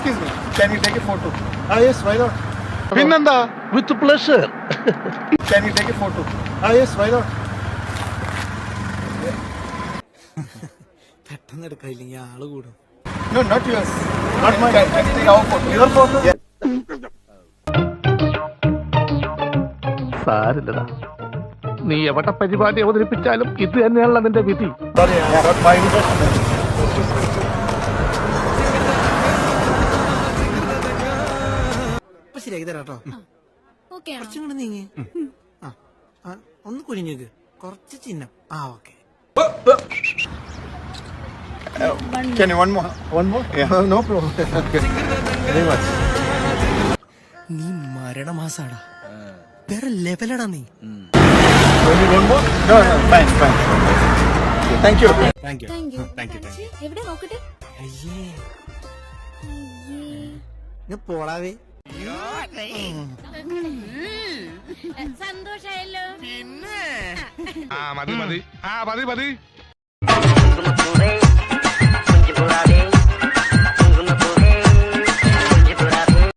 Can you take a photo? Ah, yes, why not? പിന്നെന്താ with pleasure Can you take a photo? Ah, yes, why not? പെട്ടെന്ന് എടുക്കില്ലെങ്കിൽ ആൾ കൂടും No, not yours. Not mine. Can, can you take our photo? Your photo? Yeah. സാരില്ലടാ നീ എവിടെ പരിപാടി അവതരിപ്പിച്ചാലും ഇത് തന്നെയാണല്ലോ നിന്റെ വിധി ശരിയാക്കി തരാം കേട്ടോ ഓക്കെ കുറച്ചും കൂടെ നീങ്ങി ആ ആ, ഒന്ന് കുനിഞ്ഞേക്ക് കുറച്ച് ചിഹ്നം ആ okay Can you one more? One more? Yeah, no problem. okay. Very much. നീ മരണമാസാടാ വേറെ ലെവലടാ നീ You need one more? No, no, fine, fine. Okay, thank you. Thank you thank you thank you thank you എവിടെ നോക്കട്ടെ അയ്യേ അയ്യേ. ഞാൻ സന്തോഷായല്ലോ. ആ മതി മതി. ആ മതി മതി.